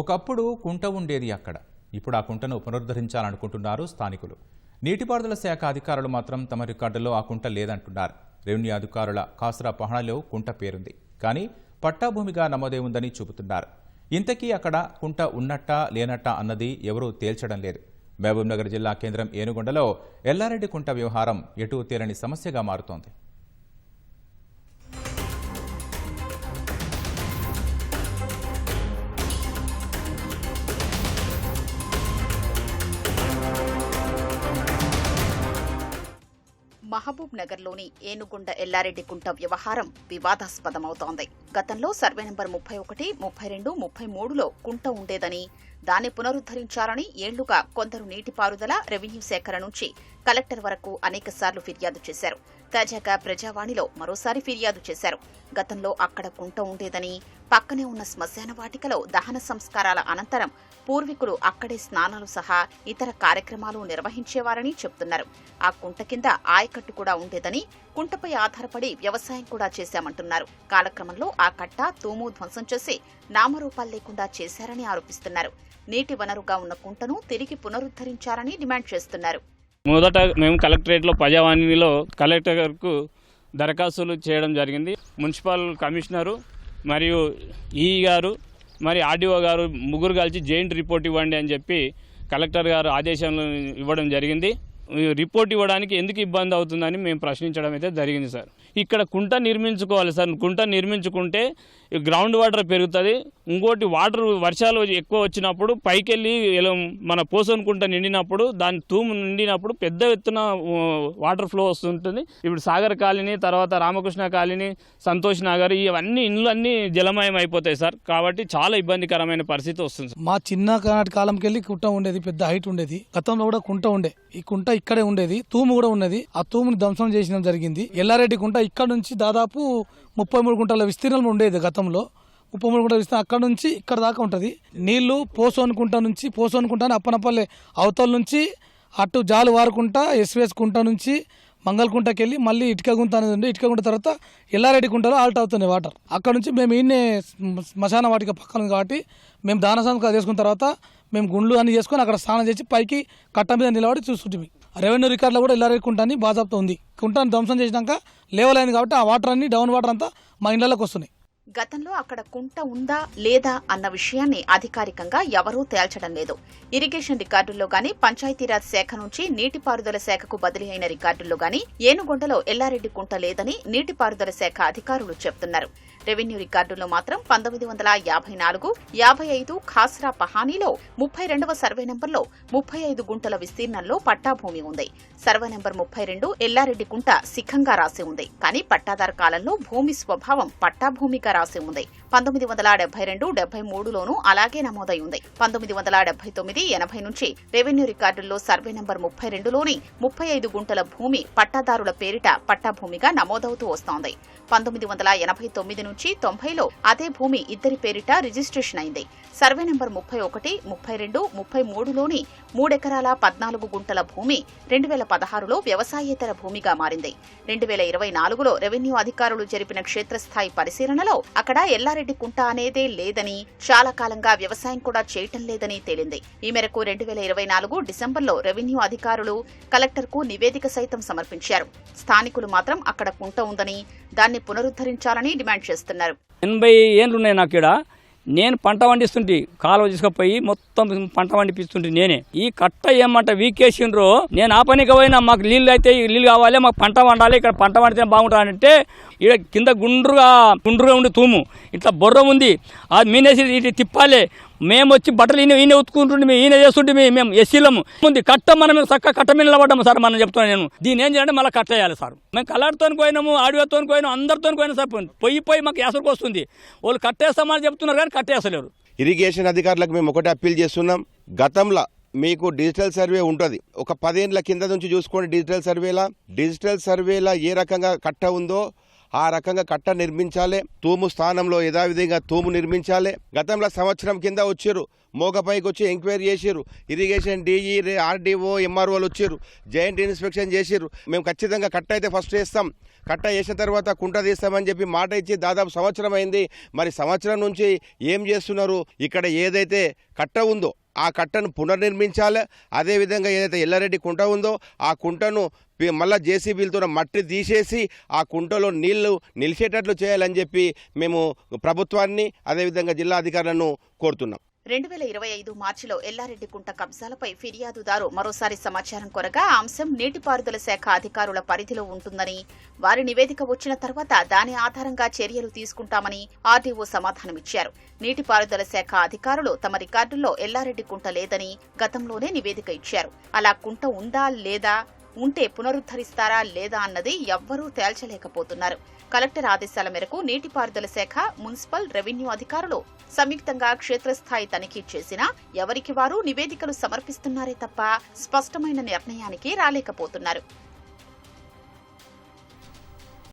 ఒకప్పుడు కుంట ఉండేది అక్కడ. ఇప్పుడు ఆ కుంటను పునరుద్ధరించాలనుకుంటున్నారు స్థానికులు. నీటిపారుదల శాఖ అధికారులు మాత్రం తమ రికార్డులో ఆ కుంట లేదంటున్నారు. రెవెన్యూ అధికారుల కాసరా పహణలో కుంట పేరుంది. కానీ పట్టాభూమిగా నమోదే ఉందని చూపుతున్నారు. ఇంతకీ అక్కడ కుంట ఉన్నట్టా లేనట్టా అన్నది ఎవరూ తేల్చడం లేదు. మహబూబ్నగర్ జిల్లా కేంద్రం ఏనుగొండలో ఎల్లారెడ్డి కుంట వ్యవహారం ఎటు తేలని సమస్యగా మారుతోంది. మహబూబ్ నగర్లోని ఏనుగుండ ఎల్లారెడ్డి కుంట వ్యవహారం వివాదాస్పదమవుతోంది. గతంలో సర్వే నెంబర్ ముప్పై ఒకటి ముప్పై రెండు ముప్పై మూడులో కుంట ఉండేదని దాన్ని పునరుద్ధరించాలని ఏళ్ళుగా కొందరు నీటిపారుదల రెవెన్యూ శాఖల నుంచి కలెక్టర్ వరకు అనేకసార్లు ఫిర్యాదు చేశారు. తాజాగా ప్రజావాణిలో మరోసారి ఫిర్యాదు చేశారు. గతంలో అక్కడ కుంట ఉండేదని పక్కనే ఉన్న శ్మశాన వాటికలో దహన సంస్కారాల అనంతరం పూర్వీకులు అక్కడే స్నానాలు సహా ఇతర కార్యక్రమాలు నిర్వహించేవారని చెప్తున్నారు. ఆ కుంట కింద ఆయకట్టు కూడా ఉండేదని కుంటపై ఆధారపడి వ్యవసాయం కూడా చేశామంటున్నారు. కాలక్రమంలో ఆ కట్ట తూము ధ్వంసం చేసి నామరూపాలు లేకుండా చేశారని ఆరోపిస్తున్నారు. నీటి వనరుగా ఉన్న కుంటను తిరిగి పునరుద్ధరించాలని డిమాండ్ చేస్తున్నారు. మొదట మేము కలెక్టరేట్లో ప్రజావాణిలో కలెక్టర్కు దరఖాస్తులు చేయడం జరిగింది. మున్సిపల్ కమిషనరు మరియు ఈ గారు మరి ఆర్డీఓ గారు ముగ్గురు కలిసి జాయింట్ రిపోర్ట్ ఇవ్వండి అని చెప్పి కలెక్టర్ గారు ఆదేశాలు ఇవ్వడం జరిగింది. రిపోర్ట్ ఇవ్వడానికి ఎందుకు ఇబ్బంది అవుతుందని మేము ప్రశ్నించడం అయితే జరిగింది సార్. ఇక్కడ కుంట నిర్మించుకోవాలి సార్. కుంట నిర్మించుకుంటే గ్రౌండ్ వాటర్ పెరుగుతుంది. ఇంకోటి వాటర్ వర్షాలు ఎక్కువ వచ్చినప్పుడు పైకి వెళ్ళి మన పోసన్ కుంట నిండినప్పుడు దాని తూము నిండినప్పుడు పెద్ద ఎత్తున వాటర్ ఫ్లో వస్తుంటుంది. ఇప్పుడు సాగర్ కాలనీ తర్వాత రామకృష్ణ కాలనీ సంతోష్ నగర్ ఇవన్నీ ఇండ్లు అన్నీ జలమయం అయిపోతాయి సార్. కాబట్టి చాలా ఇబ్బందికరమైన పరిస్థితి వస్తుంది సార్. మా చిన్న నాటి కాలంకి వెళ్ళి కుంట ఉండేది పెద్ద హైట్ ఉండేది. గతంలో కూడా కుంట ఉండే. ఈ కుంట ఇక్కడే ఉండేది తూము కూడా ఉన్నది. ఆ తూముని ధ్వంసం చేసిన జరిగింది. ఎల్లారెడ్డి కుంట ఇక్కడ నుంచి దాదాపు ముప్పై మూడు గుంటల విస్తీర్ణం ఉండేది గతంలో. ముప్పై మూడు గుంటల విస్తీర్ణం అక్కడ నుంచి ఇక్కడ దాకా ఉంటుంది. నీళ్ళు పోసోనుకుంట నుంచి పోసోన్ కుంట అని అవతల నుంచి అటు జాలు వారుకుంటా ఎస్వేస్ కుంట నుంచి మంగళకుంటకి వెళ్ళి మళ్ళీ ఇటుక గుంత అనేది ఉంది ఇటుక గుంట తర్వాత ఎల్లారెడ్డి గుంటలో ఆల్ట్ అవుతున్నాయి వాటర్. అక్కడ నుంచి మేము ఈయన్నే శ్మశాన వాటిక పక్కన కాబట్టి మేము దాన సంస్కారం చేసుకున్న తర్వాత మేము గుండ్లు అన్ని చేసుకొని అక్కడ స్నానం చేసి పైకి కట్ట మీద నిలబడి చూస్తుంటిమి. రెవెన్యూ రికార్డులో కూడా ఎల్లారెడ్డి కుంటాన్ని అని ఉంది. కుంటాన్ని ధ్వంసం చేసినాక లేవల్ కాబట్టి ఆ వాటర్ అన్ని డౌన్ వాటర్ అంతా మా ఇళ్ళలోకి వస్తున్నాయి. గతంలో అక్కడ కుంట ఉందా లేదా అన్న విషయాన్ని అధికారికంగా ఎవరూ తేల్చడం లేదు. ఇరిగేషన్ రికార్డుల్లో గాని పంచాయతీరాజ్ శాఖ నుంచి నీటిపారుదల శాఖకు బదిలీ అయిన రికార్డుల్లో గాని ఏనుగొండలో ఎల్లారెడ్డి కుంట లేదని నీటిపారుదల శాఖ అధికారులు చెప్తున్నారు. రెవెన్యూ రికార్డుల్లో మాత్రం పంతొమ్మిది వందల యాభై నాలుగు యాభై ఐదు ఖాస్రా పహానీలో ముప్పై రెండవ సర్వే నెంబర్లో ముప్పై ఐదు గుంటల విస్తీర్ణంలో పట్టాభూమి ఉంది. సర్వే నెంబర్ ముప్పై రెండు ఎల్లారెడ్డి గుంట సిఖంగా రాసి ఉంది. కానీ పట్టాదారు కాలంలో భూమి స్వభావం పట్టాభూమిగా రాసి ఉంది. పంతొమ్మిది వందల డెబ్బై రెండు డెబ్బై మూడులోనూ అలాగే నమోదై ఉంది. పంతొమ్మిది వందల డెబ్బై తొమ్మిది ఎనభై నుంచి రెవెన్యూ రికార్డుల్లో సర్వే నెంబర్ ముప్పై రెండులోని ముప్పై ఐదు గుంటల భూమి పట్టాదారుల పేరిట పట్టాభూమిగా నమోదవుతూ వస్తోంది. పంతొమ్మిది వందల ఎనభై తొమ్మిది నుంచి తొంభైలో అదే భూమి ఇద్దరి పేరిట రిజిస్ట్రేషన్ అయింది. సర్వే నెంబర్ ముప్పై ఒకటి ముప్పై రెండు ముప్పై మూడులోని మూడెకరాల పద్నాలుగు గుంటల భూమి రెండు వేల పదహారులో వ్యవసాయేతర భూమిగా మారింది. రెండు వేల ఇరవై నాలుగులో రెవెన్యూ అధికారులు జరిపిన క్షేత్రస్థాయి పరిశీలనలో అక్కడ ఎల్లారెడ్డి కుంట అనేదే లేదని చాలా కాలంగా వ్యవసాయం కూడా చేయటం లేదని తేలింది. ఈ మేరకు రెండు వేల ఇరవై నాలుగు డిసెంబర్లో రెవెన్యూ అధికారులు కలెక్టర్కు నివేదిక సైతం సమర్పించారు. స్థానికులు మాత్రం అక్కడ కుంట ఉందని దాన్ని పునరుద్ధరించాలని డిమాండ్ చేస్తున్నారు. ఎనభై ఏళ్ళు ఉన్నాయి నాకు ఇక్కడ నేను పంట పండిస్తుంటే కాలువ తీసుకుపోయి మొత్తం పంట పండిపిస్తుంటే నేనే. ఈ కట్ట ఏమంట వీకేసిండ్రో నేను ఆ పనికి పోయినా మాకు నీళ్ళు అయితే నీళ్ళు కావాలి మాకు పంట పండాలి ఇక్కడ పంట పండితే బాగుంటుందంటే ఇక్కడ కింద గుండ్రుగా గుండ్రుగా ఉండి తూము. ఇట్లా బొర్ర ఉంది అది మీనేసి ఇటు తిప్పాలి. మేము వచ్చి బట్టలు ఈయన ఈయన ఉతుకుంటుంటే ఈయన చేస్తుంటే మేము ఎస్సీలము ఉంది కట్ట మనం చక్క కట్ట మీద నిలబడ్డాము సార్ మనం చెప్తున్నాను నేను. దీని ఏం చేయాలంటే మళ్ళీ కట్ట చేయాలి సార్. మేము కలర్తో పోయినాము ఆడియోతో పోయినాము అందరితో పోయినా సార్ పొయ్యి పోయి మాకు ఎసరికి వస్తుంది. వాళ్ళు కట్టేస్తామని చెప్తున్నారు కానీ కట్టేస్తలేరు. ఇరిగేషన్ అధికారులకు మేము ఒకటే అప్పీల్ చేస్తున్నాం. గతంలో మీకు డిజిటల్ సర్వే ఉంటుంది. ఒక పదేండ్ల కింద నుంచి చూసుకోండి డిజిటల్ సర్వేలా. డిజిటల్ సర్వేలా ఏ రకంగా కట్ట ఉందో ఆ రకంగా కట్ట నిర్మించాలి. తూము స్థానంలో యథావిధిగా తూము నిర్మించాలి. గతంలో సంవత్సరం కింద వచ్చారు. మోగపైకి వచ్చి ఎంక్వైరీ చేసిర్రు ఇరిగేషన్ డీఈ ఆర్డీఓ ఎంఆర్ఓలు వచ్చారు. జాయింట్ ఇన్స్పెక్షన్ చేసిర్రు మేము ఖచ్చితంగా కట్ట అయితే ఫస్ట్ వేస్తాం. కట్ట వేసిన తర్వాత కుంట తీస్తామని చెప్పి మాట ఇచ్చి దాదాపు సంవత్సరం అయింది. మరి సంవత్సరం నుంచి ఏం చేస్తున్నారు? ఇక్కడ ఏదైతే కట్ట ఉందో ఆ కట్టను పునర్నిర్మించాలి. అదేవిధంగా ఏదైతే ఎల్లారెడ్డి కుంట ఉందో ఆ కుంటను పి- మళ్ళా జేసీబీలతో మట్టి తీసేసి ఆ కుంటలో నీళ్ళు నిలిచేటట్లు చేయాలని చెప్పి మేము ప్రభుత్వాన్ని అదేవిధంగా జిల్లా అధికారులను కోరుతున్నాం. రెండు వేల ఇరవై ఐదు మార్చిలో ఎల్లారెడ్డి కుంట కబ్జాలపై ఫిర్యాదుదారు మరోసారి సమాచారం కొరగా ఆ అంశం నీటిపారుదల శాఖ అధికారుల పరిధిలో ఉంటుందని వారి నివేదిక వచ్చిన తర్వాత దాని ఆధారంగా చర్యలు తీసుకుంటామని ఆర్డీఓ సమాధానమిచ్చారు. నీటిపారుదల శాఖ అధికారులు తమ రికార్డుల్లో ఎల్లారెడ్డి కుంట లేదని గతంలోనే నివేదిక ఇచ్చారు. అలా కుంట ఉందా లేదా ఉంటే పునరుద్ధరిస్తారా లేదా అన్నది ఎవ్వరూ తేల్చలేకపోతున్నారు. కలెక్టర్ ఆదేశాల మేరకు నీటిపారుదల శాఖ మున్సిపల్ రెవెన్యూ అధికారులు సంయుక్తంగా క్షేత్రస్థాయి తనిఖీ చేసినా ఎవరికి వారు నివేదికలు సమర్పిస్తున్నారే తప్ప స్పష్టమైన నిర్ణయానికి రాలేకపోతున్నారు.